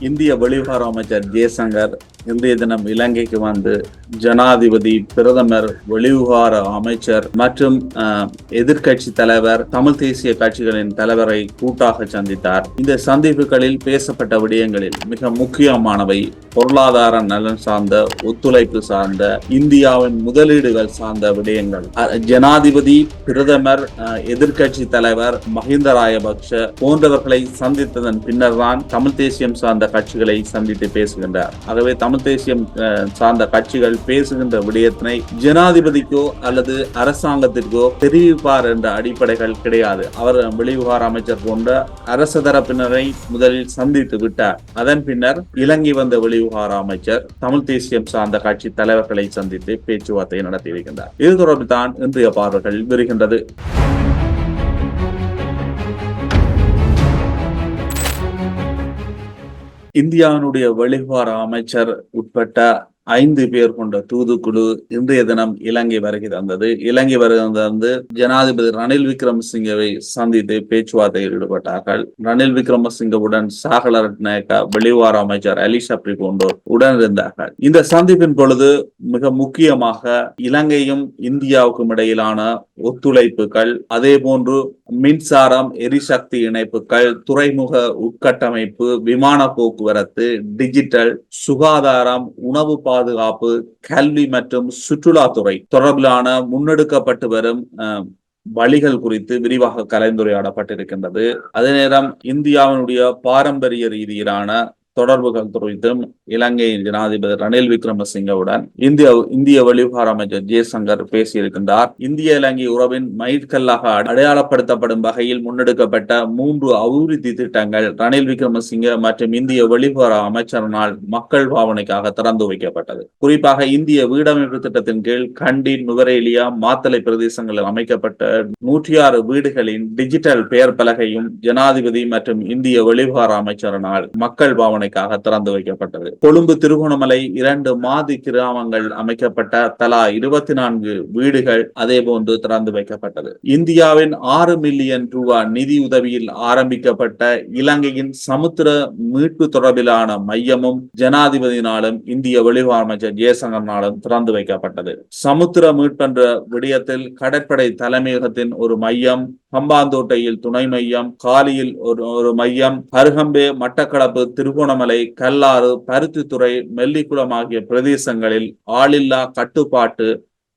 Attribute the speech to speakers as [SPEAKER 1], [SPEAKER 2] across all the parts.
[SPEAKER 1] இந்திய வெளிவிவகார அமைச்சர் ஜெய்சங்கர் இன்றைய தினம் இலங்கைக்கு வந்து ஜனாதிபதி பிரதமர் வெளிவிவகார அமைச்சர் மற்றும் எதிர்கட்சி தலைவர் தமிழ் தேசிய கட்சிகளின் தலைவரை கூட்டாக சந்தித்தார். இந்த சந்திப்புகளில் பேசப்பட்ட விடயங்களில் மிக முக்கியமானவை பொருளாதார நலன் சார்ந்த ஒத்துழைப்பு சார்ந்த இந்தியாவின் முதலீடுகள் சார்ந்த விடயங்கள். ஜனாதிபதி பிரதமர் எதிர்கட்சி தலைவர் மஹிந்த ராயபக்ஷ போன்றவர்களை சந்தித்ததன் பின்னர் தான் தமிழ் தேசியம் சார்ந்த கட்சிகளை சந்தித்து பேசுகின்றார். ஆகவே தமிழ் தேசியம் சார்ந்த கட்சிகள் பேசுகின்ற விடயத்தினை ஜனாதிபதிக்கோ அல்லது அரசாங்கத்திற்கோ தெரிவிப்பார் என்ற அடிப்படைகள் கிடையாது. அவர் வெளிவிவகார அமைச்சர் போன்ற அரச தரப்பினரை முதலில் சந்தித்து விட்டார். அதன் பின்னர் இலங்கை வந்த வெளிவிவகார அமைச்சர் தமிழ் தேசியம் சார்ந்த கட்சி தலைவர்களை சந்தித்து பேச்சுவார்த்தை நடத்தி இருக்கின்றார் இது தொடர்பில் தான் இன்றைய பார்வைகள் வருகின்றது. இந்தியாவினுடைய வெளிவார அமைச்சர் உட்பட்ட ஐந்து பேர் கொண்ட தூதுக்குழு இன்றைய தினம் இலங்கை வருகை தந்தது. இலங்கை வருகை தந்து ஜனாதிபதி ரணில் விக்ரமசிங்கவை சந்தித்து பேச்சுவார்த்தையில் ஈடுபட்டார்கள். ரணில் விக்ரமசிங்கவுடன் சாகல ரட்நாயக்கா வெளிவார அமைச்சர் அலி ஷப்ரி போன்றோர் உடன் இருந்தார்கள். இந்த சந்திப்பின் பொழுது மிக முக்கியமாக இலங்கையும் இந்தியாவுக்கும் இடையிலான ஒத்துழைப்புகள் அதே போன்று மின்சாரம் எரிசக்தி இணைப்புகள் துறைமுக உட்கட்டமைப்பு விமான போக்குவரத்து டிஜிட்டல் சுகாதாரம் உணவு பாதுகாப்பு பாதுகாப்பு கல்வி மற்றும் சுற்றுலாத்துறை தொடர்பிலான முன்னெடுக்கப்பட்டு வரும் வழிகள் குறித்து விரிவாக கலந்துரையாடப்பட்டிருக்கின்றது. அதே நேரம் இந்தியாவினுடைய பாரம்பரிய ரீதியிலான தொடர்புகள் குறித்தும் இலங்கையின் ஜனாதிபதி ரணில் விக்ரமசிங்கவுடன் இந்திய இந்திய வெளிவிவகார அமைச்சர் ஜெய்சங்கர் பேசியிருக்கின்றார். இந்திய இலங்கை உறவின் மைற்கல்லாக அடையாளப்படுத்தப்படும் வகையில் முன்னெடுக்கப்பட்ட மூன்று அபிவிருத்தி திட்டங்கள் ரணில் விக்ரமசிங்க மற்றும் இந்திய வெளிவிவகார அமைச்சரினால் மக்கள் பாவனைக்காக திறந்து வைக்கப்பட்டது. குறிப்பாக இந்திய வீடமைப்பு திட்டத்தின் கீழ் கண்டி நுவரேலியா மாத்தளை பிரதேசங்களில் அமைக்கப்பட்ட நூற்றி ஆறு வீடுகளின் டிஜிட்டல் பெயர் பலகையும் ஜனாதிபதி மற்றும் இந்திய வெளிவிவகார அமைச்சரினால் மக்கள் பாவனை பாவனைக்காக திறந்து வைக்கப்பட்டது. கொழும்பு திருகோணமலை இரண்டு மாதி கிராமங்கள் அமைக்கப்பட்ட தலா இருபத்தி நான்கு வீடுகள் அதே போன்று திறந்து வைக்கப்பட்டது. இந்தியாவின் ஆறு மில்லியன் ரூபாய் நிதி உதவியில் ஆரம்பிக்கப்பட்ட இலங்கையின் சமுத்திர மீட்பு தொடர்பிலான மையமும் ஜனாதிபதியினாலும் இந்திய வெளிவார அமைச்சர் ஜெயசங்கர்னாலும் திறந்து வைக்கப்பட்டது. சமுத்திர மீட்பென்ற விடயத்தில் கடற்படை தலைமையகத்தின் ஒரு மையம் ஹம்பாந்தோட்டையில் துணை மையம் காலியில் ஒரு ஒரு மையம் அருகம்பே மட்டக்களப்பு திருகோணமலை கல்லாறு பருத்தித்துறை மெல்லிக்குளம் ஆகிய பிரதேசங்களில் ஆளில்லா கட்டுப்பாட்டு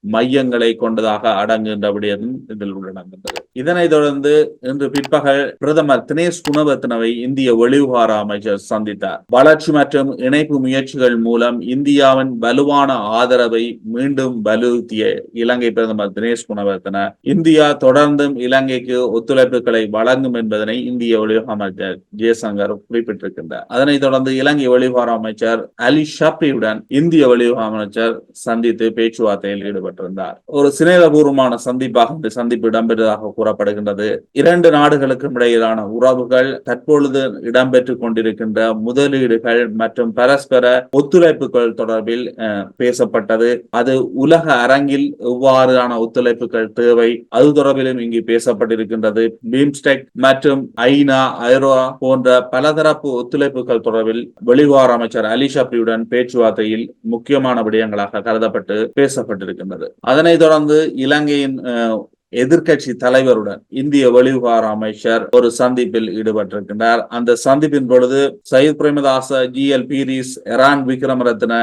[SPEAKER 1] மையங்களை கொண்டதாக அடங்குகின்றபடியும் இதில் உள்ளடங்குகின்றது இதனைத் தொடர்ந்து இன்று பிற்பகல் பிரதமர் தினேஷ் குணவர்த்தனவை இந்திய வெளிவிவகார அமைச்சர் சந்தித்தார். வளர்ச்சி மற்றும் இணைப்பு முயற்சிகள் மூலம் இந்தியாவின் வலுவான ஆதரவை மீண்டும் வலியுறுத்திய இலங்கை பிரதமர் தினேஷ் குணவர்த்தன இந்தியா தொடர்ந்தும் இலங்கைக்கு ஒத்துழைப்புகளை வழங்கும் என்பதனை இந்திய வெளிவிவகார அமைச்சர் ஜெயசங்கர் குறிப்பிட்டிருக்கின்றார். அதனைத் தொடர்ந்து இலங்கை வெளிவிவகார அமைச்சர் அலி ஷப்ரியுடன் இந்திய வெளிவிவகார அமைச்சர் சந்தித்து பேச்சுவார்த்தையில் ஈடுபட்டார். ஈடுபட்டிருந்தார் ஒரு சிநேகபூர்வமான சந்திப்பாக இந்த சந்திப்பு இடம்பெற்றதாக கூறப்படுகின்றது. இரண்டு நாடுகளுக்கும் இடையிலான உறவுகள் தற்பொழுது இடம்பெற்றுக் கொண்டிருக்கின்ற முதலீடுகள் மற்றும் பரஸ்பர ஒத்துழைப்புகள் தொடர்பில் பேசப்பட்டது. அது உலக அரங்கில் எவ்வாறான ஒத்துழைப்புகள் தேவை அது தொடர்பிலும் இங்கு பேசப்பட்டிருக்கின்றது. பீம்ஸ்டெக் மற்றும் ஐநா ஐரோ போன்ற பலதரப்பு ஒத்துழைப்புகள் தொடர்பில் வெளிவார அமைச்சர் அலி ஷப்ரியுடன் பேச்சுவார்த்தையில் முக்கியமான விடயங்களாக கருதப்பட்டு பேசப்பட்டிருக்கின்றது. அதனைத் தொடர்ந்து இலங்கையின் எதிர்கட்சி எதிர்க்கட்சி தலைவருடன் இந்திய வெளிவிவகார அமைச்சர் ஒரு சந்திப்பில் ஈடுபட்டிருக்கின்றார். அந்த சந்திப்பின் பொழுது சயித் பிரேமதாச ஜி. எல். பீரிஸ் எரான் விக்ரமரத்ன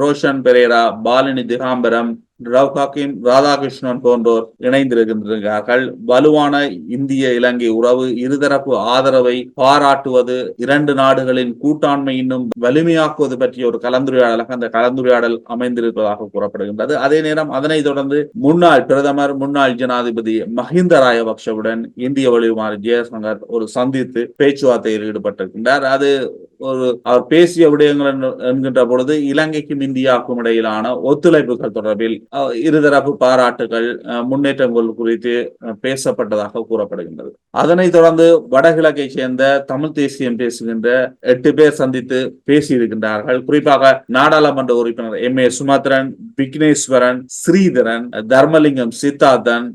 [SPEAKER 1] ரோஷன் பெரேரா பாலினி திகாம்பரம் ரவ் ராதாகிருஷ்ணன் போன்றோர் இணைந்திருக்கின்றார்கள் வலுவான இந்திய இலங்கை உறவு இருதரப்பு ஆதரவை பாராட்டுவது இரண்டு நாடுகளின் கூட்டாண்மை இன்னும் வலிமையாக்குவது பற்றிய ஒரு கலந்துரையாடலாக அந்த கலந்துரையாடல் அமைந்திருப்பதாக கூறப்படுகின்றது. அதே நேரம் அதனை தொடர்ந்து முன்னாள் பிரதமர் முன்னாள் ஜனாதிபதி மஹிந்த ராயபக்ஷவுடன் இந்திய வெளியுமாறு ஜெயசங்கர் ஒரு சந்தித்து பேச்சுவார்த்தையில் ஈடுபட்டிருக்கின்றார். அது ஒரு அவர் பேசிய விடயங்கள் என்று- என்கின்ற பொழுது இலங்கைக்கும் இந்தியாவுக்கும் இடையிலான ஒத்துழைப்புகள் தொடர்பில் இருதரப்பு பாராட்டுகள் முன்னேற்றங்கள் குறித்து பேசப்பட்டதாக கூறப்படுகின்றது. அதனைத் தொடர்ந்து வடகிழக்கை சேர்ந்த தமிழ் தேசியம் பேசுகின்ற எட்டு பேர் சந்தித்து பேசியிருக்கின்றார்கள். குறிப்பாக நாடாளுமன்ற உறுப்பினர் எம். ஏ. சுமத்ரன் விக்னேஸ்வரன் ஸ்ரீதரன் தர்மலிங்கம் சித்தார்த்தன்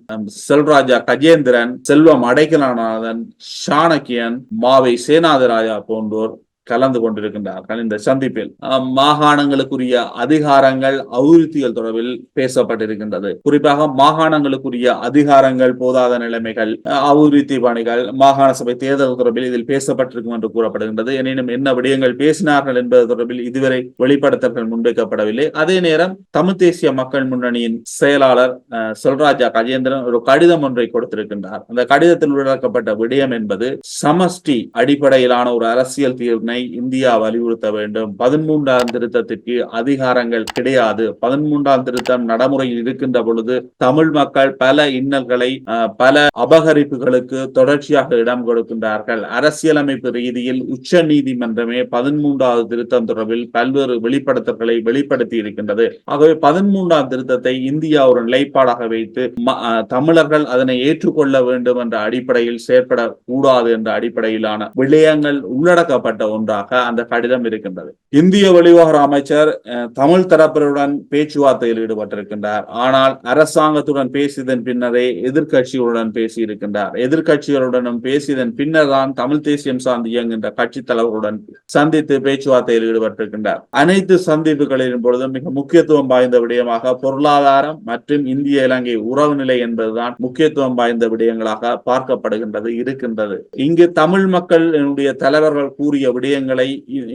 [SPEAKER 1] செல்வராஜா கஜேந்திரன் செல்வம் அடைக்கலநாதன் சாணக்கியன் மாவை சேனாதிராஜா போன்றோர் கலந்து கொண்டிருக்கின்றார்கள் இந்த சந்திப்பில் மாகாணங்களுக்குரிய அதிகாரங்கள் அபிவிருத்திகள் தொடர்பில் பேசப்பட்டிருக்கின்றது. குறிப்பாக மாகாணங்களுக்குரிய அதிகாரங்கள் போதாத நிலைமைகள் அபிவிருத்தி பணிகள் மாகாண சபை தேர்தல் தொடர்பில் இதில் பேசப்பட்டிருக்கும் என்று கூறப்படுகின்றது. எனினும் என்ன விடயங்கள் பேசினார்கள் என்பது தொடர்பில் இதுவரை வெளிப்படுத்தல்கள் முன்வைக்கப்படவில்லை. அதே நேரம் தமிழ் தேசிய மக்கள் முன்னணியின் செயலாளர் செல்ராஜா சொல்ராஜா கஜேந்திரன் ஒரு கடிதம் ஒன்றை கொடுத்திருக்கின்றார். அந்த கடிதத்தில் உள்ளடக்கப்பட்ட விடயம் என்பது சமஷ்டி அடிப்படையிலான ஒரு அரசியல் தீர்வினை இந்தியா வலியுறுத்த வேண்டும். பதிமூன்றாம் திருத்தத்திற்கு அதிகாரங்கள் கிடையாது. பதிமூன்றாம் திருத்தம் நடைமுறையில் இருக்கின்ற பொழுது தமிழ் மக்கள் பல இன்னல்களை பல அபகரிப்புகளுக்கு தொடர்ச்சியாக இடம் கொடுக்கின்றார்கள். அரசியலமைப்பு ரீதியில் உச்ச நீதிமன்றமே பதிமூன்றாவது திருத்தம் தொடர்பில் பல்வேறு வெளிப்படுத்தல்களை வெளிப்படுத்தி இருக்கின்றது. ஆகவே பதிமூன்றாம் திருத்தத்தை இந்தியா ஒரு நிலைப்பாடாக வைத்து தமிழர்கள் அதனை ஏற்றுக்கொள்ள வேண்டும் என்ற அடிப்படையில் செயற்பட கூடாது என்ற அடிப்படையிலான விடயங்கள் உள்ளடக்கப்பட்ட ஒன்று. ஒன்றாக அந்த கடிதம் இருக்கின்றது. இந்திய வெளிவகார அமைச்சர் தமிழ் தரப்பினருடன் பேச்சுவார்த்தையில் ஈடுபட்டிருக்கின்றார். ஆனால் அரசாங்கத்துடன் பேசியதன் பின்னரே எதிர்க்கட்சிகளுடன் பேசியிருக்கின்றார். எதிர்கட்சிகளுடனும் பேசியதன் பின்னர் தான் தமிழ் தேசியம் சார்ந்து இயங்குகின்ற கட்சி தலைவர்களுடன் சந்தித்து பேச்சுவார்த்தையில் ஈடுபட்டிருக்கின்றார். அனைத்து சந்திப்புகளின் பொழுதும் மிக முக்கியத்துவம் வாய்ந்த விடயமாக பொருளாதாரம் மற்றும் இந்திய இலங்கை உறவு நிலை என்பதுதான் முக்கியத்துவம் வாய்ந்த விடயங்களாக பார்க்கப்படுகின்றது இருக்கின்றது. இங்கு தமிழ் மக்களினுடைய தலைவர்கள் கூறிய விடயம் விடயங்களை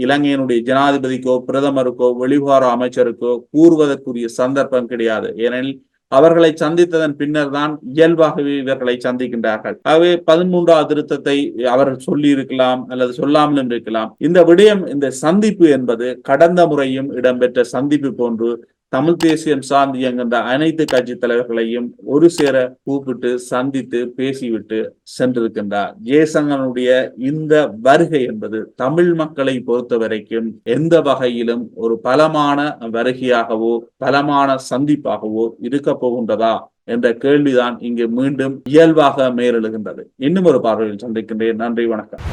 [SPEAKER 1] இலங்கையினுடைய ஜனாதிபதிக்கோ பிரதமருக்கோ வெளிவார அமைச்சருக்கோ கூறுவதற்குரிய சந்தர்ப்பம் கிடையாது. ஏனெனில் அவர்களை சந்தித்ததன் பின்னர் தான் இயல்பாகவே இவர்களை சந்திக்கின்றார்கள். ஆகவே பதிமூன்றாவது திருத்தத்தை அவர்கள் சொல்லி இருக்கலாம் அல்லது சொல்லாமலும் இருக்கலாம் இந்த விடயம் இந்த சந்திப்பு என்பது கடந்த முறையும் இடம்பெற்ற சந்திப்பு போன்று தமிழ் தேசியம் சார்ந்து இயங்குகின்ற அனைத்து கட்சி தலைவர்களையும் ஒரு சேர கூப்பிட்டு சந்தித்து பேசிவிட்டு சென்றிருக்கின்றார். ஜெயசங்கனுடைய இந்த வருகை என்பது தமிழ் மக்களை பொறுத்த வரைக்கும் எந்த வகையிலும் ஒரு பலமான வருகையாகவோ பலமான சந்திப்பாகவோ இருக்க போகின்றதா என்ற கேள்விதான் இங்கு மீண்டும் இயல்பாக மேலெழுகின்றது. இன்னும் ஒரு பார்வையில் சந்திக்கின்றேன். நன்றி வணக்கம்.